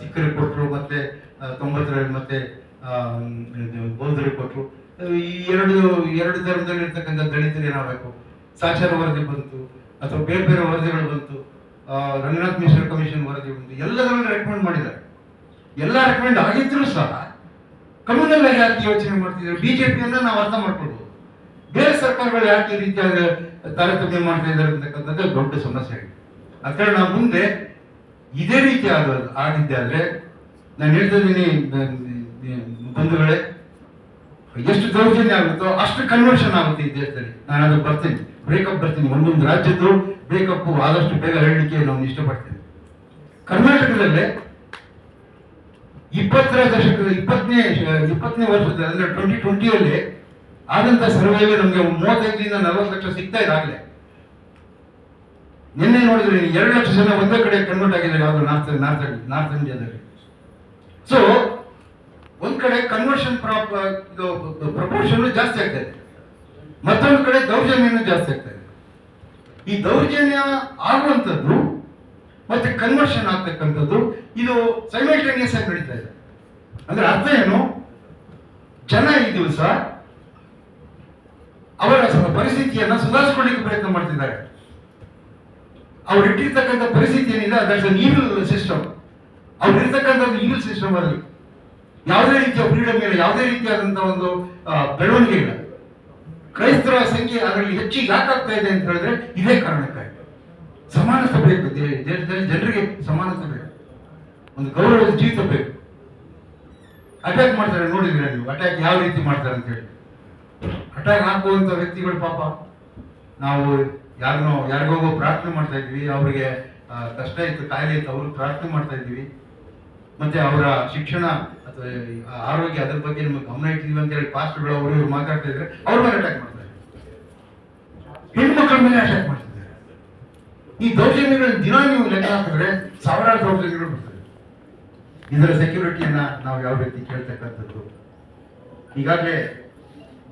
ಸಿಖ್ಖರಿಗೆ ಕೊಟ್ಟರು ಮತ್ತೆ ತೊಂಬತ್ತರಲ್ಲಿ ಮತ್ತೆ ಬೌದ್ಧರಿಗೆ ಕೊಟ್ಟರು ಈ ಎರಡು ಎರಡು ಧರ್ಮದಲ್ಲಿ ಇರ್ತಕ್ಕಂಥ ದಲಿತರು ಏನಾಗಬೇಕು ಸಾಕ್ಷರ ವರದಿ ಬಂತು, ಅಥವಾ ಬೇರೆ ಬೇರೆ ವರದಿಗಳು ಬಂತು. ರಂಗನಾಥ್ ಮಿಶ್ರ ಕಮಿಷನ್ ವರದಿ ಬಂತು. ಎಲ್ಲದರಲ್ಲೂ ರೆಕಮೆಂಡ್ ಮಾಡಿದ್ದಾರೆ. ಎಲ್ಲ ರೆಕಮೆಂಡ್ ಆಗಿದ್ರು ಸಹ ಕಮ್ಯುನಲ್ ಆಗಿ ಯಾಕೆ ಯೋಚನೆ ಮಾಡ್ತಿದ್ದಾರೆ? ಬಿಜೆಪಿಯನ್ನ ನಾವು ಅರ್ಥ ಮಾಡ್ಕೊಳ್ಬೋದು. ಬೇರೆ ಸರ್ಕಾರಗಳು ಯಾಕೆ ಈ ರೀತಿಯಾಗಿ ತಾರತಮ್ಯ ಮಾಡ್ತಾ ಇದ್ದಾರೆ ಅಂತಕ್ಕಂಥದ್ದು ದೊಡ್ಡ ಸಮಸ್ಯೆ. ಆಗಿದೆ ಅದ ಕಾರಣ ಮುಂದೆ ಇದೇ ರೀತಿ ಆದ ಆಗಿದ್ದೆ ಆದ್ರೆ ನಾನು ಹೇಳ್ತಾ ಇದ್ದೀನಿ ಬಂಧುಗಳೇ, ಎಷ್ಟು ದೌರ್ಜನ್ಯ ಆಗುತ್ತೋ ಅಷ್ಟು ಕನ್ವರ್ಷನ್ ಆಗುತ್ತೆ ಈ ದೇಶದಲ್ಲಿ. ನಾನು ಅದು ಬರ್ತೀನಿ ಬ್ರೇಕಪ್ ಬರ್ತೀನಿ. ಒಂದೊಂದು ರಾಜ್ಯದ್ದು ಬ್ರೇಕಪ್ ಆದಷ್ಟು ಬೇಗ ಹೇಳಲಿಕ್ಕೆ ನಾನು ಇಷ್ಟಪಡ್ತೀನಿ. ಕರ್ನಾಟಕದಲ್ಲೇ ಇಪ್ಪತ್ತರ ದಶಕದ ಇಪ್ಪತ್ತನೇ ಇಪ್ಪತ್ತನೇ ವರ್ಷದ ಅಂದ್ರೆ ಟ್ವೆಂಟಿ ಟ್ವೆಂಟಿಯಲ್ಲಿ ಆದಂತ ಸರ್ವೆಯಲ್ಲಿ ನಮಗೆ ಮೂವತ್ತೈದರಿಂದ ನಲವತ್ತು ಲಕ್ಷ ಸಿಗ್ತಾ ಇದೆ ಆಗ್ಲೇ. ನಿನ್ನೆ ನೋಡಿದ್ರೆ ಎರಡು ಲಕ್ಷ ಜನ ಒಂದೇ ಕಡೆ ಕನ್ವರ್ಟ್ ಆಗಿದ್ದಾರೆ. ಯಾವುದು ನಾರ್ತ್ ನಾರ್ತ್ ನಾರ್ತ್ ಇಂಡಿಯಾದಲ್ಲಿ ಸೊ ಒಂದ್ ಕಡೆ ಕನ್ವರ್ಷನ್ ಪ್ರಪೋರ್ಷನ್ ಜಾಸ್ತಿ ಆಗ್ತಾ ಇದೆ. ಮತ್ತೊಂದು ಕಡೆ ದೌರ್ಜನ್ಯನೂ ಜಾಸ್ತಿ ಆಗ್ತಾ ಇದೆ. ಈ ದೌರ್ಜನ್ಯ ಆಗುವಂಥದ್ದು ಮತ್ತೆ ಕನ್ವರ್ಷನ್ ಆಗ್ತಕ್ಕಂಥದ್ದು ಇದು ಸೈಮಲ್ಟೇನಿಯಸ್ ಆಗಿ ನಡೀತಾ ಇದೆ. ಅಂದ್ರೆ ಅರ್ಥ ಏನು? ಜನ ಈ ದಿವಸ ಅವರ ಪರಿಸ್ಥಿತಿಯನ್ನ ಸುಧಾರಿಸಿಕೊಳ್ಳಿಕ್ಕೆ ಪ್ರಯತ್ನ ಮಾಡ್ತಿದ್ದಾರೆ. ಅವ್ರು ಇಟ್ಟಿರ್ತಕ್ಕಂಥ ಪರಿಸ್ಥಿತಿ ಏನಿದೆ ಅದಕ್ಕೆ ಈವಿಲ್ ಸಿಸ್ಟಮ್ ಅವ್ರು ಇರ್ತಕ್ಕಂಥದ್ದು ಸಿಸ್ಟಮ್ ಅಲ್ಲಿ ಯಾವುದೇ ರೀತಿಯ ಫ್ರೀಡಮ್ ಇಲ್ಲ, ಯಾವುದೇ ರೀತಿಯಾದಂತಹ ಒಂದು ಬೆಳವಣಿಗೆ ಇಲ್ಲ. ಕ್ರೈಸ್ತರ ಸಂಖ್ಯೆ ಅದರಲ್ಲಿ ಹೆಚ್ಚು ಯಾಕಾಗ್ತಾ ಇದೆ ಅಂತ ಹೇಳಿದ್ರೆ ಇದೇ ಕಾರಣಕ್ಕಾಗಿ. ಸಮಾನತೆ ಬೇಕು ದೇಶದಲ್ಲಿ ಜನರಿಗೆ ಸಮಾನತೆ ಬೇಕು. ಒಂದು ಗೌರವದ ಜೀವಿತ ಬೇಕು. ಅಟ್ಯಾಕ್ ಮಾಡ್ತಾರೆ ನೋಡಿದ್ರೆ ನೀವು? ಅಟ್ಯಾಕ್ ಯಾವ ರೀತಿ ಮಾಡ್ತಾರೆ ಅಂತ ಹೇಳಿ. ಅಟ್ಯಾಕ್ ಹಾಕುವಂತ ವ್ಯಕ್ತಿಗಳು ಪಾಪ. ನಾವು ಯಾರನ್ನೋ ಯಾರಿಗೋಗೋ ಪ್ರಾರ್ಥನೆ ಮಾಡ್ತಾ ಇದ್ವಿ ಅವರಿಗೆ ಕಷ್ಟ ಇತ್ತು ಕಾಯಿಲೆ ಇತ್ತು, ಅವ್ರಿಗೆ ಪ್ರಾರ್ಥನೆ ಮಾಡ್ತಾ ಇದ್ವಿ ಮತ್ತೆ ಅವರ ಶಿಕ್ಷಣ ಅಥವಾ ಆರೋಗ್ಯ ಅದ್ರ ಬಗ್ಗೆ ನಮಗೆ ಗಮನ ಇಟ್ಟಿದ್ವಿ ಅಂತ ಹೇಳಿ ಪಾಸ್ಟ್ಗಳು ಅವರು ಇವ್ರು ಮಾತಾಡ್ತಾ ಇದ್ರೆ ಅವ್ರ ಮೇಲೆ ಅಟ್ಯಾಕ್ ಮಾಡ್ತಾರೆ ಹೆಣ್ಮಕ್ಳ ಮೇಲೆ ಅಟ್ಯಾಕ್ ಮಾಡ್ತಿದ್ದಾರೆ ಈ ದೌರ್ಜನ್ಯಗಳನ್ನ ದಿನ ನೀವು ಲೆಕ್ಕ ಹಾಕಿದ್ರೆ ಸಾವಿರಾರು ದೌರ್ಜನ್ಯಗಳು ಬರ್ತದೆ ಇದರ ಸೆಕ್ಯೂರಿಟಿಯನ್ನ ನಾವು ಯಾವ ರೀತಿ ಕೇಳ್ತಕ್ಕಂಥದ್ದು? ಈಗಾಗಲೇ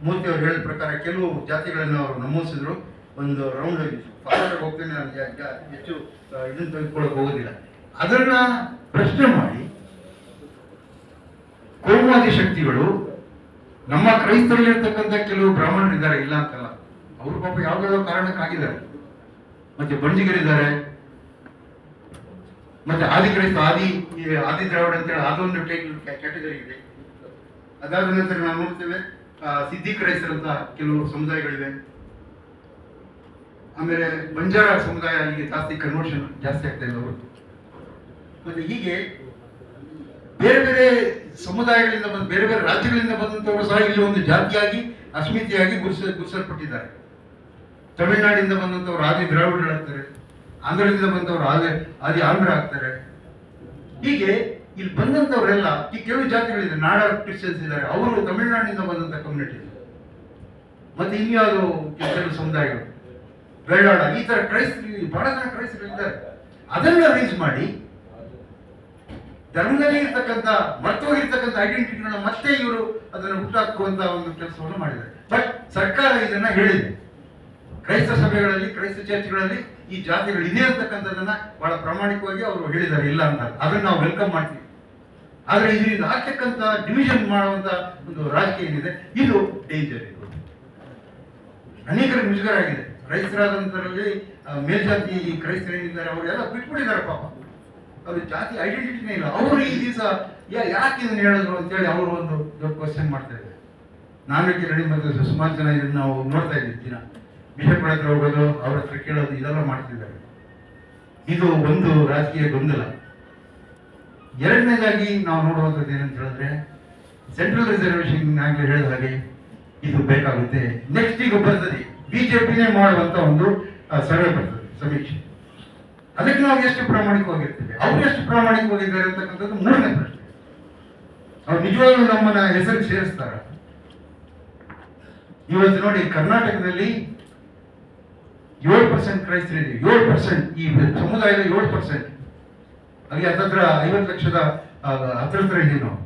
ಮೂರ್ತಿ ಅವರು ಹೇಳಿದ ಪ್ರಕಾರ ಕೆಲವು ಜಾತಿಗಳನ್ನು ಅವರು ನಮೂದಿಸಿದ್ರು. ಒಂದು ರೌಂಡ್ ಫಾದರ್ ಹೋಗ್ತೇನೆ ಹೆಚ್ಚು ಇದನ್ನು ತೆಗೆದುಕೊಳ್ಳಕ್ಕೆ ತೆಗೆದುಕೊಳ್ಳಕ್ ಹೋಗೋದಿಲ್ಲ. ಅದನ್ನ ಪ್ರಶ್ನೆ ಮಾಡಿ, ಕೋಮುವಾದಿ ಶಕ್ತಿಗಳು ನಮ್ಮ ಕ್ರೈಸ್ತರಲ್ಲಿರ್ತಕ್ಕಂಥ ಕೆಲವು ಬ್ರಾಹ್ಮಣರಿದ್ದಾರೆ ಇಲ್ಲ ಅಂತಲ್ಲ. ಅವರು ಪಾಪ ಯಾವ್ದಾದ್ರು ಕಾರಣಕ್ಕಾಗಿದ್ದಾರೆ. ಮತ್ತೆ ಬಂಡಿಗರಿದ್ದಾರೆ ಮತ್ತೆ ಆದಿ ಕ್ರೈಸ್ತ, ಆದಿ ಆದಿ ದ್ರಾವಿಡ ಅಂತೇಳಿ ಅದೊಂದು ಕ್ಯಾಟಗರಿ ಇದೆ. ಅದಾದ ನಂತರ ನಾವು ನೋಡ್ತೇವೆ ಸಿದ್ಧಿ ಕ್ರೈಸ್ತರಂತ ಕೆಲವು ಸಮುದಾಯಗಳಿವೆ. ಆಮೇಲೆ ಬಂಜಾರ ಸಮುದಾಯ ಈಗ ಜಾಸ್ತಿ ಕನ್ವರ್ಷನ್ ಜಾಸ್ತಿ ಆಗ್ತಾ ಇಲ್ಲ ಅವರು. ಮತ್ತೆ ಹೀಗೆ ಬೇರೆ ಬೇರೆ ಸಮುದಾಯಗಳಿಂದ ಬಂದ, ಬೇರೆ ಬೇರೆ ರಾಜ್ಯಗಳಿಂದ ಬಂದಂತವರು ಸಹ ಇಲ್ಲಿ ಒಂದು ಜಾತಿಯಾಗಿ, ಅಸ್ಮಿತೆಯಾಗಿ ಗುರುಸ, ಗುರುಸಲ್ಪಟ್ಟಿದ್ದಾರೆ. ತಮಿಳುನಾಡಿಂದ ಬಂದಂಥವ್ರು ಆದಿ ದ್ರಾವಿಡರಾಗ್ತಾರೆ ಆಂಧ್ರದಿಂದ ಬಂದವರು ಆದಿ ಆದಿ ಆಂಧ್ರ ಆಗ್ತಾರೆ ಹೀಗೆ ಇಲ್ಲಿ ಬಂದಂಥವರೆಲ್ಲ ಈ ಕೆಲವು ಜಾತಿಗಳಿದೆ ನಾಡ ಕ್ರಿಶ್ಚಿಯನ್ಸ್ ಇದ್ದಾರೆ. ಅವರು ತಮಿಳುನಾಡಿನಿಂದ ಬಂದಂತ ಕಮ್ಯುನಿಟಿ ಮತ್ತೆ ಇನ್ಯಾವುದು ಕೆಲವು ಸಮುದಾಯಗಳು. ಬೆಳ್ಳಾಡ ಈ ತರ ಕ್ರೈಸ್ತರು ಬಹಳ ಜನ ಕ್ರೈಸ್ತರು ಇದ್ದಾರೆ. ಅದನ್ನ ರೀಚ್ ಮಾಡಿ, ಧರ್ಮದಲ್ಲಿ ಇರ್ತಕ್ಕಂಥ ಮರ್ತೋಗಿರ್ತಕ್ಕಂಥ ಐಡೆಂಟಿಟಿಗಳನ್ನ ಮತ್ತೆ ಇವರು ಅದನ್ನು ಹುಟ್ಟಾಕುವಂತ ಒಂದು ಕೆಲಸವನ್ನು ಮಾಡಿದ್ದಾರೆ. ಬಟ್ ಸರ್ಕಾರ ಇದನ್ನ ಹೇಳಿದೆ. ಕ್ರೈಸ್ತ ಸಭೆಗಳಲ್ಲಿ, ಕ್ರೈಸ್ತ ಚರ್ಚ್ಗಳಲ್ಲಿ ಈ ಜಾತಿಗಳು ಇದೆ ಅಂತಕ್ಕಂಥದ್ದನ್ನ ಬಹಳ ಪ್ರಾಮಾಣಿಕವಾಗಿ ಅವರು ಹೇಳಿದ್ದಾರೆ. ಇಲ್ಲ ಅಂತ. ಅದನ್ನ ನಾವು ವೆಲ್ಕಮ್ ಮಾಡ್ತೀವಿ. ಆದ್ರೆ ಇದರಿಂದ ಆಗ್ತಕ್ಕಂಥ ಡಿವಿಷನ್ ಮಾಡುವಂತ ಒಂದು ರಾಜಕೀಯ ಏನಿದೆ? ಇದು ಡೇಂಜರ್ ಇದು. ಅನೇಕರಿಗೆ ಮುಜುಗರ ಆಗಿದೆ. ಕ್ರೈಸ್ತರಾದಂತರಲ್ಲಿ ಆ, ಮೇಲ್ಜಾತಿ ಕ್ರೈಸ್ತರೇನಿದ್ದಾರೆ ಅವರೆಲ್ಲ ಬಿಟ್ಬಿಟ್ಟಿದ್ದಾರೆ ಪಾಪ. ಅವ್ರ ಜಾತಿ ಐಡೆಂಟಿಟಿನೇ ಇಲ್ಲ. ಅವರು ಈ ದಿವಸ ಯಾಕೆ ಇದನ್ನು ಹೇಳಿದ್ರು ಅಂತೇಳಿ ಅವರು ಒಂದು ದೊಡ್ಡ ಕ್ವಶನ್ ಮಾಡ್ತಾ ಇದ್ದಾರೆ. ನಾಲ್ಕು ರೆಡಿ ಮತ್ತು ಸುಮಾರು ಜನ ಇದನ್ನು ನಾವು ನೋಡ್ತಾ ಇದ್ದೀವಿ ದಿನ. ಬಿಷಪ್ ಹತ್ರ ಹೋಗೋದು ಅವ್ರ ಹತ್ರ ಕೇಳೋದು ಇದೆಲ್ಲ ಮಾಡ್ತಿದ್ದಾರೆ. ಇದು ಒಂದು ರಾಜಕೀಯ ಗೊಂದಲ. ಎರಡನೇದಾಗಿ ನಾವು ನೋಡುವಂಥದ್ದು ಏನಂತ ಹೇಳಿದ್ರೆ ಸೆಂಟ್ರಲ್ ರಿಸರ್ವೇಶನ್ ಆಗಲೇ ಹೇಳಿದ ಹಾಗೆ ಇದು ಬೇಕಾಗುತ್ತೆ. ನೆಕ್ಸ್ಟ್ ಈಗ ಬರ್ತದೆ. ಬಿಜೆಪಿನೇ ಮಾಡುವಂತ ಒಂದು ಸರ್ವೆ ಬರ್ತದೆ, ಸಮೀಕ್ಷೆ. ಅದಕ್ಕೆ ನಾವು ಎಷ್ಟು ಪ್ರಾಮಾಣಿಕವಾಗಿರ್ತೀವಿ ಅವ್ರು ಎಷ್ಟು ಪ್ರಾಮಾಣಿಕವಾಗಿದ್ದಾರೆ ಅಂತಕ್ಕಂಥದ್ದು ಮೂರನೇ ಪ್ರಶ್ನೆ. ಅವ್ರು ನಿಜವಾಗ್ಲೂ ನಮ್ಮನ್ನ ಹೆಸರು ಸೇರಿಸ್ತಾರ? ಇವತ್ತು ನೋಡಿ, ಕರ್ನಾಟಕದಲ್ಲಿ ಏಳು ಪರ್ಸೆಂಟ್ ಕ್ರೈಸ್ತರಿದೆ ಏಳು ಪರ್ಸೆಂಟ್ ಈ ಸಮುದಾಯದ ಏಳು ಪರ್ಸೆಂಟ್ ಅಲ್ಲಿ ಹತ್ತತ್ರ ಐವತ್ತು ಲಕ್ಷದ ಹತ್ರ ಇದೀವಿ ನಾವು.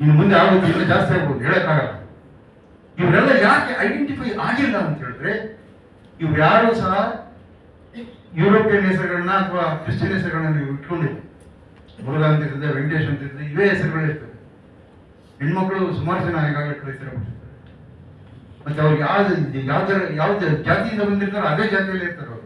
ಇನ್ನು ಮುಂದೆ ಆಗೋದು ಇನ್ನೂ ಜಾಸ್ತಿ ಆಗ್ಬೋದು, ಹೇಳಕ್ಕಾಗಲ್ಲ. ಇವರೆಲ್ಲ ಯಾಕೆ ಐಡೆಂಟಿಫೈ ಆಗಿಲ್ಲ ಅಂತ ಹೇಳಿದ್ರೆ, ಇವ್ರು ಯಾರು ಸಹ ಯುರೋಪಿಯನ್ ಹೆಸರುಗಳನ್ನ ಅಥವಾ ಕ್ರಿಶ್ಚಿಯನ್ ಹೆಸರುಗಳನ್ನ ನೀವು ಇಟ್ಕೊಂಡಿಲ್ಲ. ಮುರುಘಾ ಅಂತ ಇರ್ತದೆ, ವೆಂಕಟೇಶ್ ಅಂತ ಇರ್ತದೆ ಇವೇ ಹೆಸರುಗಳು ಇರ್ತವೆ. ಹೆಣ್ಮಕ್ಳು ಸುಮಾರು ಜನ ಈಗಾಗಲೇ ಕಳಿಸಿರಬಿಟ್ಟಿರ್ತಾರೆ ಮತ್ತೆ ಅವ್ರು ಯಾವ್ದು ಯಾವ್ದರ ಯಾವ್ದು ಜಾತಿಯಿಂದ ಬಂದಿರ್ತಾರೋ ಅದೇ ಜಾತಿಯಲ್ಲಿ ಇರ್ತಾರೆ ಅವರು.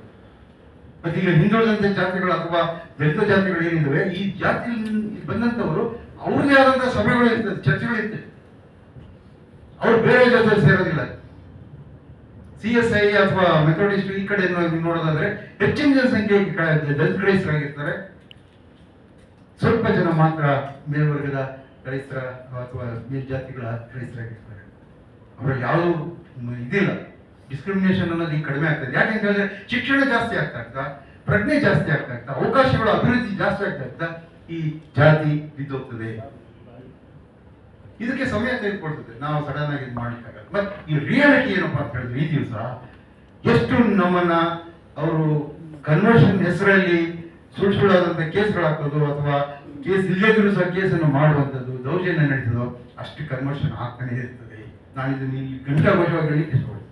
ಮತ್ತೆ ಈಗ ಹಿಂದುಳಿದಂತ ಜಾತಿಗಳು ಅಥವಾ ದಲಿತ ಜಾತಿಗಳು ಏನಿದ್ದಾವೆ, ಈ ಜಾತಿಯಲ್ಲಿ ಬಂದಂತವರು ಅವ್ರದೇ ಆದಂಥ ಸಭೆಗಳು ಇರ್ತದೆ, ಚರ್ಚೆಗಳು ಇರ್ತದೆ ಅವ್ರು ಬೇರೆ ಜೊತೆ ಸೇರೋದಿಲ್ಲ. ಸಿ ಎಸ್ ಐ ಅಥವಾ ಮೆಥೋಡಿಸ್ಟ್ ಈ ಕಡೆ ನೋಡೋದಾದ್ರೆ ಹೆಚ್ಚಿನ ಜನಸಂಖ್ಯೆ ಕ್ರೈಸ್ತರಾಗಿರ್ತಾರೆ. ಸ್ವಲ್ಪ ಜನ ಮಾತ್ರ ಮೇಲ್ವರ್ಗದ ಕ್ರೈಸ್ತರ ಅಥವಾ ಮೇಲ್ಜಾತಿಗಳ ಕ್ರೈಸ್ತರಾಗಿರ್ತಾರೆ. ಅವರಲ್ಲಿ ಯಾವುದು ಇದಿಲ್ಲ. ಡಿಸ್ಕ್ರಿಮಿನೇಷನ್ ಅನ್ನೋದು ಈಗ ಕಡಿಮೆ ಆಗ್ತದೆ ಯಾಕೆಂತ ಹೇಳಿದ್ರೆ ಶಿಕ್ಷಣ ಜಾಸ್ತಿ ಆಗ್ತಾ ಇರ್ತಾ ಪ್ರಜ್ಞೆ ಜಾಸ್ತಿ ಆಗ್ತಾ ಇರ್ತಾ ಅವಕಾಶಗಳ ಅಭಿವೃದ್ಧಿ ಜಾಸ್ತಿ ಆಗ್ತಾ ಇರ್ತಾ ಈ ಜಾತಿ ಬಿದ್ದೋಗ್ತದೆ. ಇದಕ್ಕೆ ಸಮಯ ತೆಗೆದುಕೊಳ್ತದೆ. ನಾವು ಸಡನ್ ಆಗಿ ಮಾಡ್ಲಿಕ್ಕಾಗಲ್ಲ ಬಟ್ ಈ ರಿಯಾಲಿಟಿ ಏನಪ್ಪಾ ಅಂತ ಹೇಳಿದ್ರೆ, ಈ ದಿವಸ ಎಷ್ಟು ನಮ್ಮನ್ನ ಅವರು ಕನ್ವರ್ಷನ್ ಹೆಸರಲ್ಲಿ ಸುಳ್ಳು ಸುಳ್ಳಾದಂಥ ಕೇಸ್ಗಳು ಹಾಕೋದು ಅಥವಾ ಕೇಸ್ ಇಲ್ಲದಿದ್ರು ಸಹ ಕೇಸನ್ನು ಮಾಡುವಂಥದ್ದು, ದೌರ್ಜನ್ಯ ನಡೀತದೋ ಅಷ್ಟು ಕನ್ವರ್ಷನ್ ಆಗ್ತಾನೆ ಇರ್ತದೆ. ನಾನು ಇದನ್ನು ಇಲ್ಲಿ ಹೇಳಿ ಇಷ್ಟಪಡ್ತೀನಿ